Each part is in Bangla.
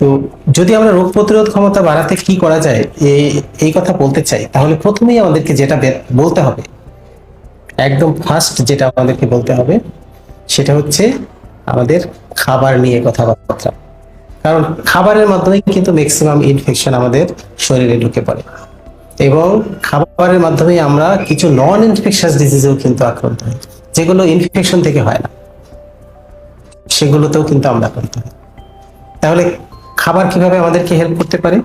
তো যদি আমরা রোগ প্রতিরোধ ক্ষমতা বাড়াতে কি করা যায় এই কথা বলতে চাই, তাহলে প্রথমেই আমাদেরকে যেটা বলতে হবে, একদম ফার্স্ট যেটা আমাদেরকে বলতে হবে, সেটা হচ্ছে আমাদের খাবার নিয়ে কথাবার্তা। কারণ খাবারের মাধ্যমে কিন্তু ম্যাক্সিমাম ইনফেকশন আমাদের শরীরে ঢুকে পড়ে। এবং খাবারের মাধ্যমে আমরা কিছু নন ইনফেকশাস ডিজিজেও কিন্তু আক্রান্ত হই। যেগুলো ইনফেকশন থেকে হয় না, সেগুলোতেও কিন্তু আমরা আক্রান্ত হই। তাহলে খাবার কীভাবে আমাদেরকে হেল্প করতে পারে?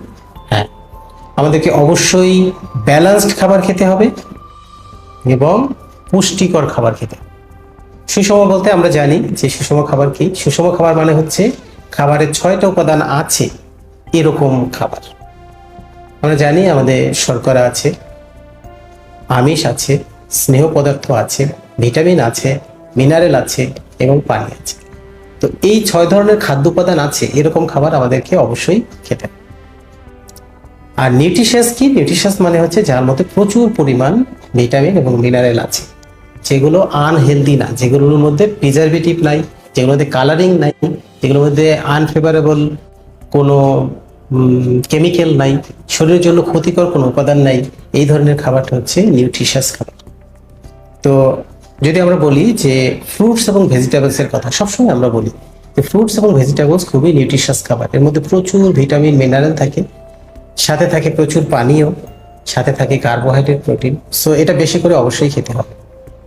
হ্যাঁ। আমাদেরকে অবশ্যই ব্যালেন্সড খাবার খেতে হবে এবং পুষ্টিকর খাবার খেতে হবে। সুষম বলতে আমরা জানি যে সুষম খাবার কি? সুষম খাবার মানে হচ্ছে খাবারের ছয়টা উপাদান আছে এরকম খাবার। আমরা জানি আমাদের শর্করা আছে আমিষ আছে স্নেহ পদার্থ আছে ভিটামিন আছে মিনারেল আছে এবং পানি আছে। তো এই ছয় ধরনের খাদ্য উপাদান আছে, এরকম খাবার আমাদেরকে অবশ্যই খেতে আর নিউট্রিশাস কি? নিউট্রিশাস মানে হচ্ছে যার মধ্যে প্রচুর পরিমাণ ভিটামিন এবং মিনারেল আছে, যেগুলো আনহেলদি না, যেগুলোর মধ্যে প্রিজারভেটিভ নাই, যেগুলোর মধ্যে কালারিং নাই, যেগুলোর মধ্যে আনফেভারেবল কোনো কেমিক্যাল নাই, শরীরের জন্য ক্ষতিকর কোনো উপাদান নাই, এই ধরনের খাবারটা হচ্ছে নিউট্রিশাস খাবার। তো যদি আমরা বলি যে ফ্রুটস এবং ভেজিটেবলস এর কথা, সবসময় আমরা বলি যে ফ্রুটস এবং ভেজিটেবলস খুবই নিউট্রিশাস খাবার। এর মধ্যে প্রচুর ভিটামিন মিনারেল থাকে, সাথে থাকে প্রচুর পানীয়, সাথে থাকে কার্বোহাইড্রেট প্রোটিন সো এটা বেশি করে অবশ্যই খেতে হবে।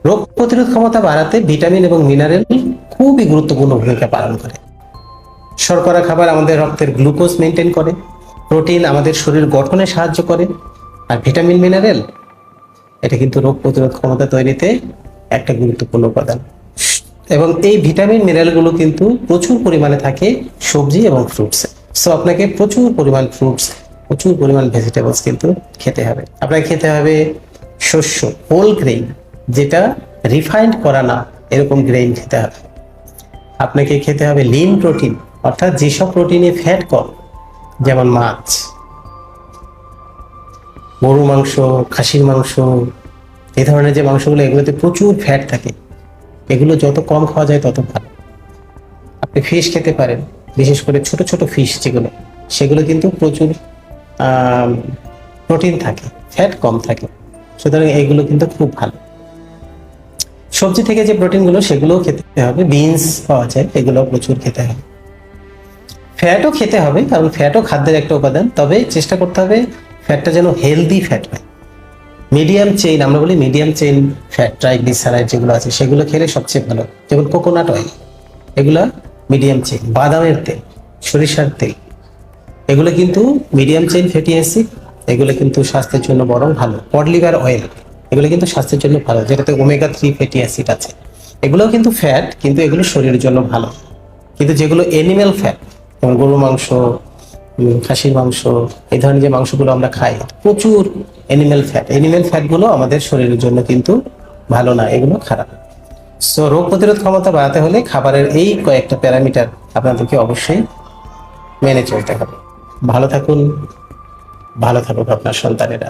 রোগ প্রতিরোধ ক্ষমতা বাড়াতে ভিটামিন এবং মিনারেল খুবই গুরুত্বপূর্ণ ভূমিকা পালন করে। শর্করা খাবার আমাদের রক্তের গ্লুকোজ মেনটেন করে প্রোটিন আমাদের শরীর গঠনে সাহায্য করে, আর ভিটামিন মিনারেল এটা কিন্তু রোগ প্রতিরোধ ক্ষমতা তৈরিতে একটা গুরুত্বপূর্ণ উপাদান। এবং এই ভিটামিন, মিনারেলগুলো কিন্তু প্রচুর পরিমাণে থাকে সবজি এবং ফ্রুটসে সো আপনাকে প্রচুর পরিমাণ ফ্রুটস প্রচুর পরিমাণ ভেজিটেবলস কিন্তু খেতে হবে। আপনাকে খেতে হবে শস্য হোল গ্রেইন যেটা রিফাইন্ড করা না, এরকম গ্রেইন খেতে হবে। আপনাকে খেতে হবে লিন প্রোটিন অর্থাৎ যেসব প্রোটিনে ফ্যাট কম, যেমন মাছ গরু মাংস, খাসির মাংস এই ধরনের যে মাংসগুলো, এগুলোতে প্রচুর ফ্যাট থাকে। এগুলো যত কম খাওয়া যায় তত ভালো। আপনি ফিশ খেতে পারেন, বিশেষ করে ছোট ছোট ফিশ যেগুলো, সেগুলো কিন্তু প্রচুর প্রোটিন থাকে ফ্যাট কম থাকে। সুতরাং এগুলো কিন্তু খুব ভালো। সবজি থেকে যে প্রোটিনগুলো সেগুলোও খেতে হবে। বিনস পাওয়া যায় এগুলো প্রচুর খেতে হবে। ফ্যাটও খেতে হবে, কারণ ফ্যাটও খাদ্যের একটা উপাদান। তবে চেষ্টা করতে হবে ফ্যাটটা যেন হেলদি ফ্যাট হয়। মিডিয়াম চেইন, আমরা বলি মিডিয়াম চেইন ফ্যাট ট্রাইগ্লিসারাইড যেগুলো আছে, সেগুলো খেলে সবচেয়ে ভালো। যেমন কোকোনাট অয়েল, এগুলো মিডিয়াম চেইন। বাদামের তেল, সরিষার তেল, এগুলো কিন্তু মিডিয়াম চেইন ফ্যাটি অ্যাসিড, এগুলো কিন্তু স্বাস্থ্যের জন্য বরং ভালো। পড লিভার অয়েল, এগুলো কিন্তু স্বাস্থ্যের জন্য ভালো, যেটাতে ওমেগা থ্রি ফ্যাটি অ্যাসিড আছে। এগুলোও কিন্তু ফ্যাট, কিন্তু এগুলো শরীরের জন্য ভালো। কিন্তু যেগুলো এনিম্যাল ফ্যাট যেমন গরুর মাংস খাসির মাংস, এই ধরনের যে মাংসগুলো আমরা খাই, প্রচুর এনিম্যাল ফ্যাট এনিম্যাল ফ্যাটগুলো আমাদের শরীরের জন্য কিন্তু ভালো না, এগুলো খারাপ। সো রোগ প্রতিরোধ ক্ষমতা বাড়াতে হলে খাবারের এই কয়েকটা প্যারামিটার আপনাদেরকে অবশ্যই মেনে চলতে হবে। ভালো থাকুন, ভালো থাকুক আপনার সন্তানেরা।